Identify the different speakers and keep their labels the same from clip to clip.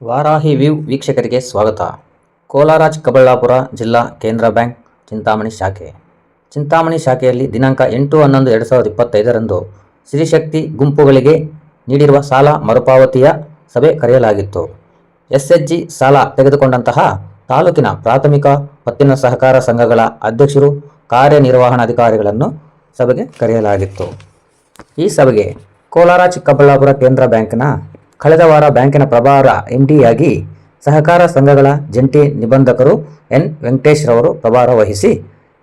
Speaker 1: Varahi view ವೀಕ್ಷಕರಿಗೆ ಸ್ವಾಗತ. ಕೋಲಾರ ಚಿಕ್ಕಬಳ್ಳಾಪುರ ಜಿಲ್ಲಾ ಕೇಂದ್ರ ಬ್ಯಾಂಕ್ ಚಿಂತಾಮಣಿ ಶಾಖೆ. ಚಿಂತಾಮಣಿ ಶಾಖೆಯಲ್ಲಿ ದಿನಾಂಕ ಎಂಟು ಹನ್ನೊಂದು ಎರಡು ಸಾವಿರದ ಇಪ್ಪತ್ತೈದರಂದು ಸ್ತ್ರೀಶಕ್ತಿ ಗುಂಪುಗಳಿಗೆ ನೀಡಿರುವ ಸಾಲ ಮರುಪಾವತಿಯ ಸಭೆ ಕರೆಯಲಾಗಿತ್ತು. ಎಸ್ಎಚ್ಜಿ ಸಾಲ ತೆಗೆದುಕೊಂಡಂತಹ ತಾಲೂಕಿನ ಪ್ರಾಥಮಿಕ ಪತ್ತಿನ ಸಹಕಾರ ಸಂಘಗಳ ಅಧ್ಯಕ್ಷರು, ಕಾರ್ಯನಿರ್ವಹಣಾಧಿಕಾರಿಗಳನ್ನು ಸಭೆಗೆ ಕರೆಯಲಾಗಿತ್ತು. ಈ ಸಭೆಗೆ ಕೋಲಾರ ಚಿಕ್ಕಬಳ್ಳಾಪುರ ಕೇಂದ್ರ ಬ್ಯಾಂಕ್ನ ಕಳೆದ ವಾರ ಬ್ಯಾಂಕಿನ ಪ್ರಭಾರ ಎಂಡಿಯಾಗಿ ಸಹಕಾರ ಸಂಘಗಳ ಜಂಟಿ ನಿಬಂಧಕರು ಎನ್ ವೆಂಕಟೇಶ್ ರವರು ಪ್ರಭಾರ ವಹಿಸಿ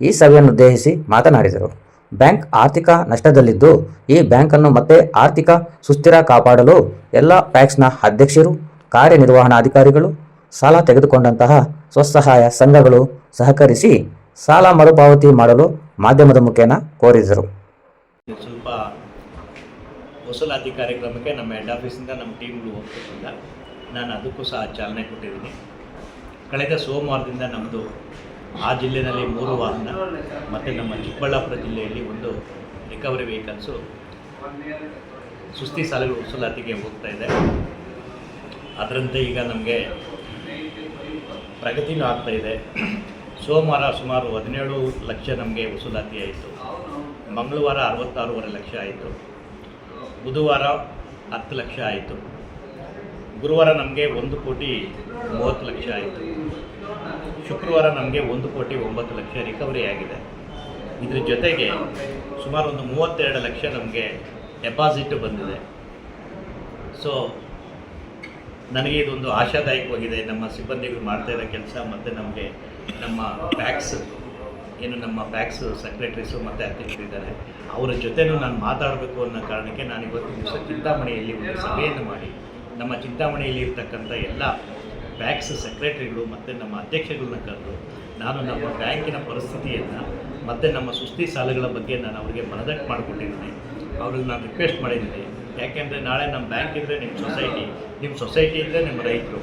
Speaker 1: ಈ ಸಭೆಯನ್ನುದ್ದೇಶಿಸಿ ಮಾತನಾಡಿದರು. ಬ್ಯಾಂಕ್ ಆರ್ಥಿಕ ನಷ್ಟದಲ್ಲಿದ್ದು ಈ ಬ್ಯಾಂಕನ್ನು ಮತ್ತೆ ಆರ್ಥಿಕ ಸುಸ್ಥಿರ ಕಾಪಾಡಲು ಎಲ್ಲ ಪ್ಯಾಕ್ಸ್ನ ಅಧ್ಯಕ್ಷರು, ಕಾರ್ಯನಿರ್ವಹಣಾಧಿಕಾರಿಗಳು, ಸಾಲ ತೆಗೆದುಕೊಂಡಂತಹ ಸ್ವಸಹಾಯ ಸಂಘಗಳು ಸಹಕರಿಸಿ ಸಾಲ ಮರುಪಾವತಿ ಮಾಡಲು ಮಾಧ್ಯಮದ ಮುಖೇನ ಕೋರಿದರು.
Speaker 2: ವಸೂಲಾತಿ ಕಾರ್ಯಕ್ರಮಕ್ಕೆ ನಮ್ಮ ಹೆಡ್ ಆಫೀಸಿಂದ ನಮ್ಮ ಟೀಮ್ಗಳು ಹೋಗ್ತಿದ್ದಿಲ್ಲ ನಾನು ಅದಕ್ಕೂ ಸಹ ಚಾಲನೆ ಕೊಟ್ಟಿದ್ದೀನಿ. ಕಳೆದ ಸೋಮವಾರದಿಂದ ನಮ್ಮದು ಆ ಜಿಲ್ಲೆಯಲ್ಲಿ ಮೂರು ವಾಹನ ಮತ್ತು ನಮ್ಮ ಚಿಕ್ಕಬಳ್ಳಾಪುರ ಜಿಲ್ಲೆಯಲ್ಲಿ ಒಂದು ರಿಕವರಿ ವೆಹಿಕಲ್ಸು ಸುಸ್ತಿ ಸಾಲಗಳು ವಸೂಲಾತಿಗೆ ಹೋಗ್ತಾ ಇದೆ. ಅದರಂತೆ ಈಗ ನಮಗೆ ಪ್ರಗತಿನೂ ಆಗ್ತಾ ಇದೆ. ಸೋಮವಾರ ಸುಮಾರು ಹದಿನೇಳು ಲಕ್ಷ ನಮಗೆ ವಸೂಲಾತಿ ಆಯಿತು. ಮಂಗಳವಾರ ಅರವತ್ತಾರೂವರೆ ಲಕ್ಷ ಆಯಿತು. ಬುಧವಾರ ಹತ್ತು ಲಕ್ಷ ಆಯಿತು. ಗುರುವಾರ ನಮಗೆ ಒಂದು ಕೋಟಿ ಮೂವತ್ತು ಲಕ್ಷ ಆಯಿತು. ಶುಕ್ರವಾರ ನಮಗೆ ಒಂದು ಕೋಟಿ ಒಂಬತ್ತು ಲಕ್ಷ ರಿಕವರಿ ಆಗಿದೆ. ಇದ್ರ ಜೊತೆಗೆ ಸುಮಾರು ಒಂದು ಮೂವತ್ತೆರಡು ಲಕ್ಷ ನಮಗೆ ಡೆಪಾಸಿಟ್ ಬಂದಿದೆ. ಸೊ ನನಗೆ ಇದೊಂದು ಆಶಾದಾಯಕವಾಗಿದೆ. ನಮ್ಮ ಸಿಬ್ಬಂದಿಗಳು ಮಾಡ್ತಾ ಇರೋ ಕೆಲಸ ಮತ್ತು ನಮಗೆ ನಮ್ಮ ಪ್ಯಾಕ್ಸ್ ಏನು ನಮ್ಮ ಬ್ಯಾಕ್ಸ್ ಸೆಕ್ರೆಟರೀಸು ಮತ್ತು ಅಧ್ಯಕ್ಷರಿದ್ದಾರೆ ಅವರ ಜೊತೆನೂ ನಾನು ಮಾತಾಡಬೇಕು ಅನ್ನೋ ಕಾರಣಕ್ಕೆ ನಾನು ಇವತ್ತು ದಿವಸ ಚಿಂತಾಮಣಿಯಲ್ಲಿ ಒಂದು ಸಭೆಯನ್ನು ಮಾಡಿ, ನಮ್ಮ ಚಿಂತಾಮಣಿಯಲ್ಲಿ ಇರ್ತಕ್ಕಂಥ ಎಲ್ಲ ಬ್ಯಾಂಕ್ಸ್ ಸೆಕ್ರೆಟರಿಗಳು ಮತ್ತು ನಮ್ಮ ಅಧ್ಯಕ್ಷಗಳನ್ನ ಕರೆದು, ನಾನು ನಮ್ಮ ಬ್ಯಾಂಕಿನ ಪರಿಸ್ಥಿತಿಯನ್ನು ಮತ್ತು ನಮ್ಮ ಸುಸ್ತಿ ಸಾಲಗಳ ಬಗ್ಗೆ ನಾನು ಅವರಿಗೆ ಮನದಟ್ಟು ಮಾಡಿಕೊಟ್ಟಿದ್ದೀನಿ ಅವ್ರಿಗೆ ನಾನು ರಿಕ್ವೆಸ್ಟ್ ಮಾಡಿದ್ದೀನಿ. ಯಾಕೆಂದರೆ ನಾಳೆ ನಮ್ಮ ಬ್ಯಾಂಕ್ ಇದ್ದರೆ ನಿಮ್ಮ ಸೊಸೈಟಿ ನಿಮ್ಮ ಸೊಸೈಟಿ ಇದ್ದರೆ ನಿಮ್ಮ ರೈತರು.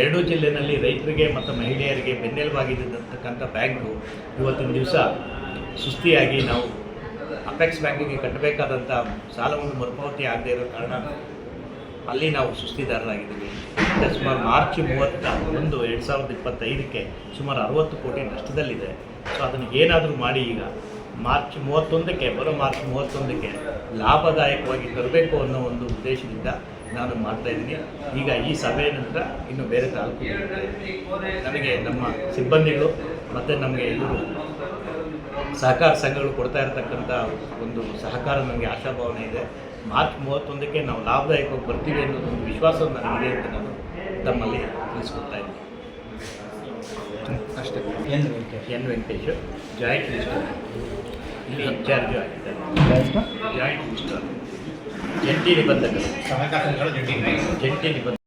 Speaker 2: ಎರಡೂ ಜಿಲ್ಲೆಯಲ್ಲಿ ರೈತರಿಗೆ ಮತ್ತು ಮಹಿಳೆಯರಿಗೆ ಬೆನ್ನೆಲುಬಾಗಿದ್ದಂತಕ್ಕಂಥ ಬ್ಯಾಂಕು ಇವತ್ತಿನ ದಿವಸ ಸುಸ್ತಿಯಾಗಿ ನಾವು ಅಪೆಕ್ಸ್ ಬ್ಯಾಂಕಿಗೆ ಕಟ್ಟಬೇಕಾದಂಥ ಸಾಲವನ್ನು ಮರುಪಾವತಿ ಆಗದೇ ಇರೋ ಕಾರಣ ಅಲ್ಲಿ ನಾವು ಸುಸ್ತಿದಾರರಾಗಿದ್ದೀವಿ ಸುಮಾರು ಮಾರ್ಚ್ ಮೂವತ್ತ ಒಂದು ಎರಡು ಸಾವಿರದ ಇಪ್ಪತ್ತೈದಕ್ಕೆ ಸುಮಾರು ಅರವತ್ತು ಕೋಟಿ ನಷ್ಟದಲ್ಲಿದೆ. ಸೊ ಅದನ್ನು ಏನಾದರೂ ಮಾಡಿ ಈಗ ಮಾರ್ಚ್ ಮೂವತ್ತೊಂದಕ್ಕೆ, ಬರೋ ಮಾರ್ಚ್ ಮೂವತ್ತೊಂದಕ್ಕೆ ಲಾಭದಾಯಕವಾಗಿ ತರಬೇಕು ಅನ್ನೋ ಒಂದು ಉದ್ದೇಶದಿಂದ ನಾನು ಮಾಡ್ತಾ ಇದ್ದೀನಿ ಈಗ ಈ ಸಭೆಯ ನಂತರ ಇನ್ನು ಬೇರೆ ತಾಲೂಕು ನಮಗೆ ನಮ್ಮ ಸಿಬ್ಬಂದಿಗಳು ಮತ್ತು ನಮಗೆ ಎಲ್ಲರೂ ಸಹಕಾರ ಸಂಘಗಳು ಕೊಡ್ತಾ ಇರತಕ್ಕಂಥ ಒಂದು ಸಹಕಾರ ನನಗೆ ಆಶಾಭಾವನೆ ಇದೆ. ಮಾರ್ಚ್ ಮೂವತ್ತೊಂದಕ್ಕೆ ನಾವು ಲಾಭದಾಯಕವಾಗಿ ಬರ್ತೀವಿ ಅನ್ನೋದು ಒಂದು ವಿಶ್ವಾಸ ನನಗಿದೆ ಅಂತ ನಾನು ತಮ್ಮಲ್ಲಿ ತಿಳಿಸ್ಕೊಡ್ತಾ ಇದ್ದೀನಿ.
Speaker 3: ಅಷ್ಟೇ. N Venkatesh.
Speaker 2: N Venkatesh joint minister. ಇಲ್ಲಿ ಇನ್ಚಾರ್ಜ್ ಆಗಿದ್ದಾರೆ. Joint minister. ಜಂಟಿ ನಿಬಂಧಕರು.
Speaker 3: ಜಂಟಿ
Speaker 2: ಜಂಟಿ ನಿಬಂಧ